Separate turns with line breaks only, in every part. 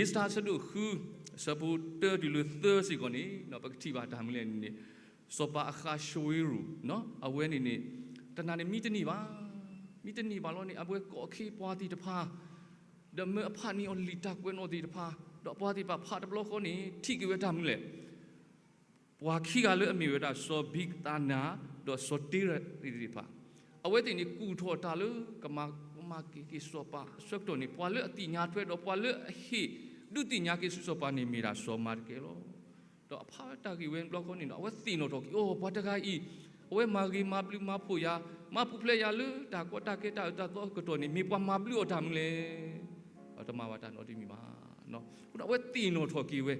is ta sadu hu supporter dilu thirsi koni no pakti ba ta mle ni so pa akha shwiru no awe ni ni တဏှာနဲ့မိတဏီပါမိတဏီပါလို့နေအပွဲကောခေပွားတိတဖာဓမ္မအဖာနီအလီတာကွဲနောတိတဖာတော့ပွားတိပါဖာတဘလို့ခေါနေထိကဝဲတာမူလေပွားခိကလည်းအမိဝဲတာစောဘိကတနာတော့စောတိရတိဖာအဝဲတင်နေကူထော်တာလို့ကမ านาดอโซติรดิดิพาเอาไว้ที่นี่กูทอตาเลกมามากิกิโซปาสกตัวนี่ปวาเลอติญาทเวดอปวาเลอฮีดุติญากิสุโซปานี่มีราโซมาร์เกโลดอกพาตากิเวนบลอกนี่เอาไว้ตีโนตอกโอ้ปาตะกาอีเอาไว้มากีมาบลิมาพูยามาพูเพลยาเลตากวตาเกตาตาตัวกตัวนี่มีปวามาบลิอทำเลย အတမဝတ္တနောတိမိမာနော်ခုနဝဲတီနိုထော်ကီဝဲ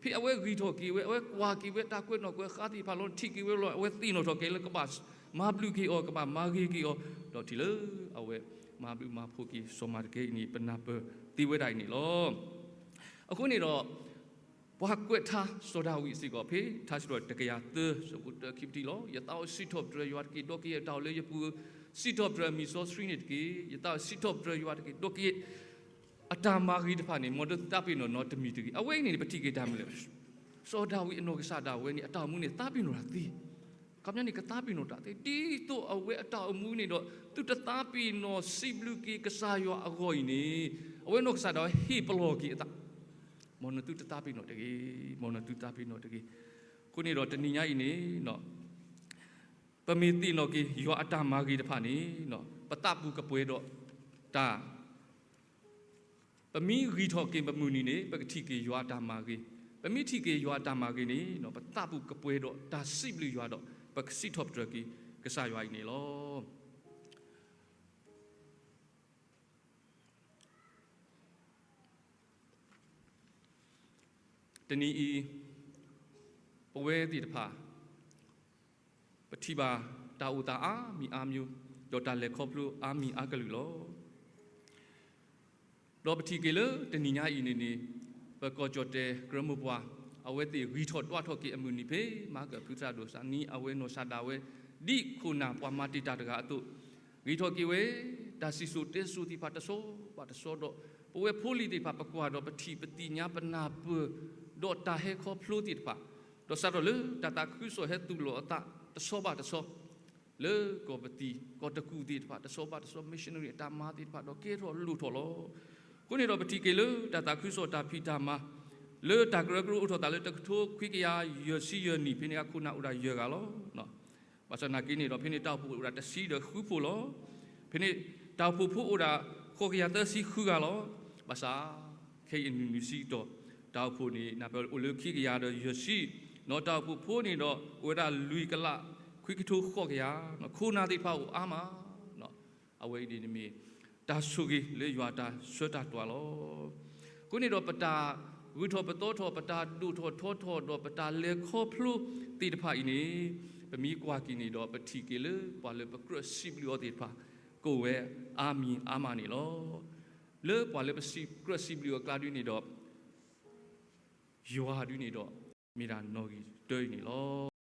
ဖိအဝဲဂီထော်ကီဝဲအဝဲကွာကီဝဲတာကွဲ့နော်ကွဲခါတီဖာလုံးထိကီဝဲလောအဝဲတီနိုထော်ကီလကပတ်မာဘလူကီအောကပါမာဂီကီအောတော့တီလေအဝဲ မာဘလူမာဖိုကီဆိုမာကေနီပနာပတီဝဲတိုင်းနီလောအခုနေတော့ဘွားကွက်ထားဆိုတာဝီစီကောဖေထားစတော့တကရသစကုတခိပတီလောယတောစီတော့ဒရယွတ်ကီဒိုကီတောလေယပူစီတော့ဒရမီဆိုစထရီနစ်ကီယတောစီတော့ဒရယွတ်ကီဒိုကီအတာမာဂီတဖာနေမော်ဒတပ်ပိနောနော်တမီတကြီးအဝိနေပတိကေတမလေစောဒဝီအနောကစားဒဝဲနေအတာမှုနေတပ်ပိနောရာတိ ကမြနေကတပ်ပိနောတာတီတိုအဝဲအတာမှုနေတော့သူတတပ်ပိနောစီဘလူကီကစားယောအဂိုင်းနေအဝဲနောကစားတော့ဟီပလောကီအတာမော်နသူတတပ်ပိနောတကြီးမော်နသူတပ်ပိနောတကြီးခုနေတော့တဏိညာဤနေနော်ပမီတိနောကီယောအတာမာဂီတဖာနေနော်ပတပုကပွဲတော့တာပမီရီထောကေပမူနီနေပကတိကေယွာတာမာကေပမီတိကေယွာတာမာကေနေနော်ပတပုကပွဲတော့ဒါစိဘလူယွာတော့ ပကစီထော့ပဒကီကဆာယွာနေလောတနီဤပဝဲတိတဖာပတိပါတာဥတာအာမီအာမျိုးဒေါ်တာလက်ခေါပလူအာမီအာကလူလောတော့ပတိကေလတနိညာဤနေနေပကောကြောတေဂရမဘွာ အဝဲတိရီထော့တွားထော့ကေအမှုနိဖေမာကပုသဒိုစာနီအဝဲနောစာတာဝဲဒီခုနာပွားမတိတာတကအတုရီထော့ကေဝဲဒါစီဆူတေဆူတိဖတ်တဆိုပါတဆိုတော့ပဝဲဖိုလီတိဖတ်ပကွာတော့ပတိပတိညာပနာပဒေါ်တာဟေခေါဖလိုတိဖတ်တော့စာတော့လေတတာခုဆိုဟဲတူလောအတာတဆိုပါတဆိုလေကောပတိကောတကူတိဖတ်တဆိုပါတဆို missionary တာမာတိဖတ်တော့ကေရောလူထော်လောခုနေတော့ပတိကေလတတာခုစောတာဖိတာမ လေတဂရဂရုဥထောတာလေတကထိုခွိကရယစီယနီဖိနေခုနာဥရာယေကလောနော်ဘာစနာကိနေတော့ဖိနေတောက်ဖို့ဥရာတစီဒခုဖို့လောဖိနေတောက်ဖို့ဖို့ဥရာခိုကရတစီခုကလောဘာစာခေအင်နီစီတော့တောက်ဖို့နေနာပြောဥလခိကရတော့ယစီနော်တောက်ဖို့ဖို့နေတော့ဥရာလူကလခွိကထိုခောကရနော်ခုနာတိဖောက်အာမနော်အဝိဒီနေမီတာဆုကြီးလေရွာတာဆွတ်တာတွာလောခုနေတော့ပတာ ဝိထောပတောထောပတာဒုထောထောထောတော့ပတာလေခောဖလူတိတဖာဤနေပမီကွာကီနေတော့ပတိကေလေပါလေပကရစီဘလီယောတိဖာကိုဝဲအာမင်အာမနီလောလေပါလေပစီကရစီဘလီယောကလာဒူနေတော့ယွာဒူနေတော့မိရာနော်ကြီးတွိနေလော